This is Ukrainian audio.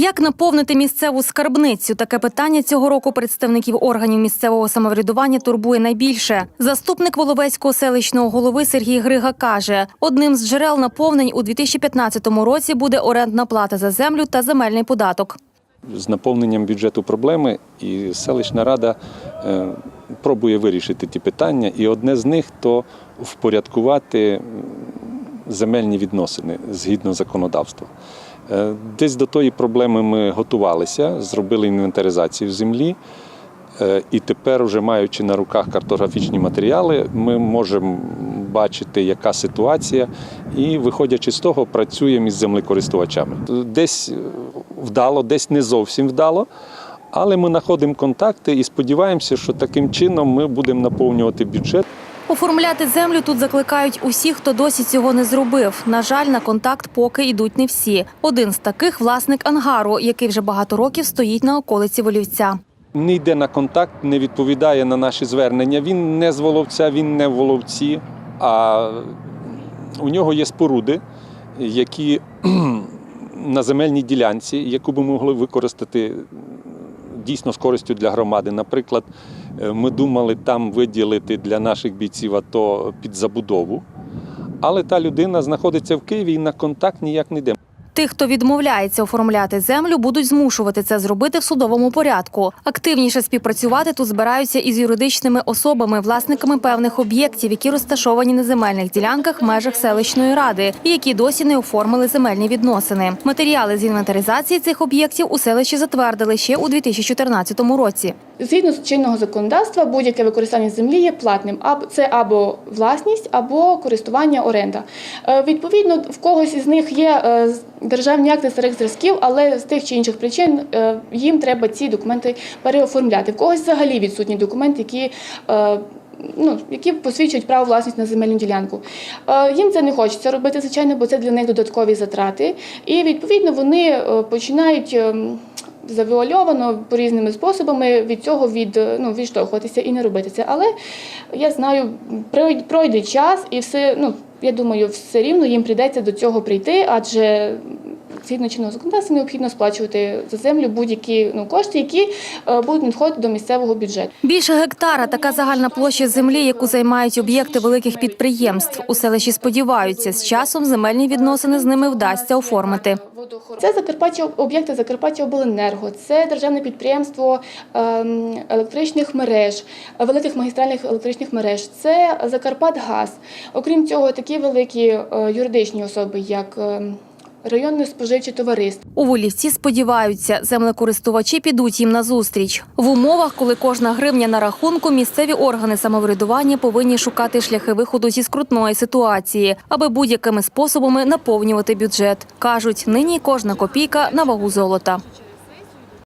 Як наповнити місцеву скарбницю? Таке питання цього року представників органів місцевого самоврядування турбує найбільше. Заступник Воловецького селищного голови Сергій Грига каже: одним з джерел наповнень у 2015 році буде орендна плата за землю та земельний податок. з наповненням бюджету проблеми, і селищна рада е, пробує вирішити ті питання. І одне з них то впорядкувати земельні відносини згідно законодавства. Е, Десь до тої проблеми ми готувалися, зробили інвентаризацію землі. Е, І тепер, вже маючи на руках картографічні матеріали, ми можемо бачити, яка ситуація, і, виходячи з того, працюємо із землекористувачами. Десь вдало, десь не зовсім вдало. Але ми знаходимо контакти і сподіваємося, що таким чином ми будемо наповнювати бюджет. Оформляти землю тут закликають усіх, хто досі цього не зробив. На жаль, на контакт поки йдуть не всі. Один з таких власник ангару, який вже багато років стоїть на околиці Волівця. Не йде на контакт, не відповідає на наші звернення. Він не з Воловця, він не в Воловці, а у нього є споруди, які на земельній ділянці, яку би могли використати дійсно з користю для громади. Наприклад, е, ми думали там виділити для наших бійців АТО під забудову, але та людина знаходиться в Києві і на контакт ніяк не йде. Тих, хто відмовляється оформляти землю, будуть змушувати це зробити в судовому порядку. Активніше співпрацювати тут збираються із юридичними особами, власниками певних об'єктів, які розташовані на земельних ділянках в межах селищної ради, і які досі не оформили земельні відносини. Матеріали з інвентаризації цих об'єктів у селищі затвердили ще у 2014 році. Згідно з чинного законодавства, будь-яке використання землі є платним. Це або власність, або користування оренда. Е, Відповідно, в когось із них є е, державні акти старих зразків, але з тих чи інших причин е, їм треба ці документи переоформляти. В когось взагалі відсутні документи, які. Ну, які посвідчують право власності на земельну ділянку. Е, Їм це не хочеться робити, звичайно, бо це для них додаткові затрати. І відповідно вони е, починають ем, завуальовано по різними способами від цього від, е, ну, відштовхуватися і не робити це. Але я знаю, пройде час, і все, ну, я думаю, все рівно їм прийдеться до цього прийти, адже згідно чинного законодавства необхідно сплачувати за землю будь-які ну, кошти, які е, будуть надходити до місцевого бюджету. Більше гектара така загальна площа землі, яку займають об'єкти великих підприємств. У селищі сподіваються, з часом земельні відносини з ними вдасться оформити. Це Закарпаття, об'єкти Закарпаття Обленерго, це державне підприємство ем, електричних мереж, великих магістральних електричних мереж, це Закарпатгаз. Окрім цього, такі великі е, юридичні особи, як ем, районне споживче товариство. У Волівці сподіваються, землекористувачі підуть їм назустріч. В умовах, коли кожна гривня на рахунку, місцеві органи самоврядування повинні шукати шляхи виходу зі скрутної ситуації, аби будь-якими способами наповнювати бюджет. Кажуть, нині кожна копійка на вагу золота.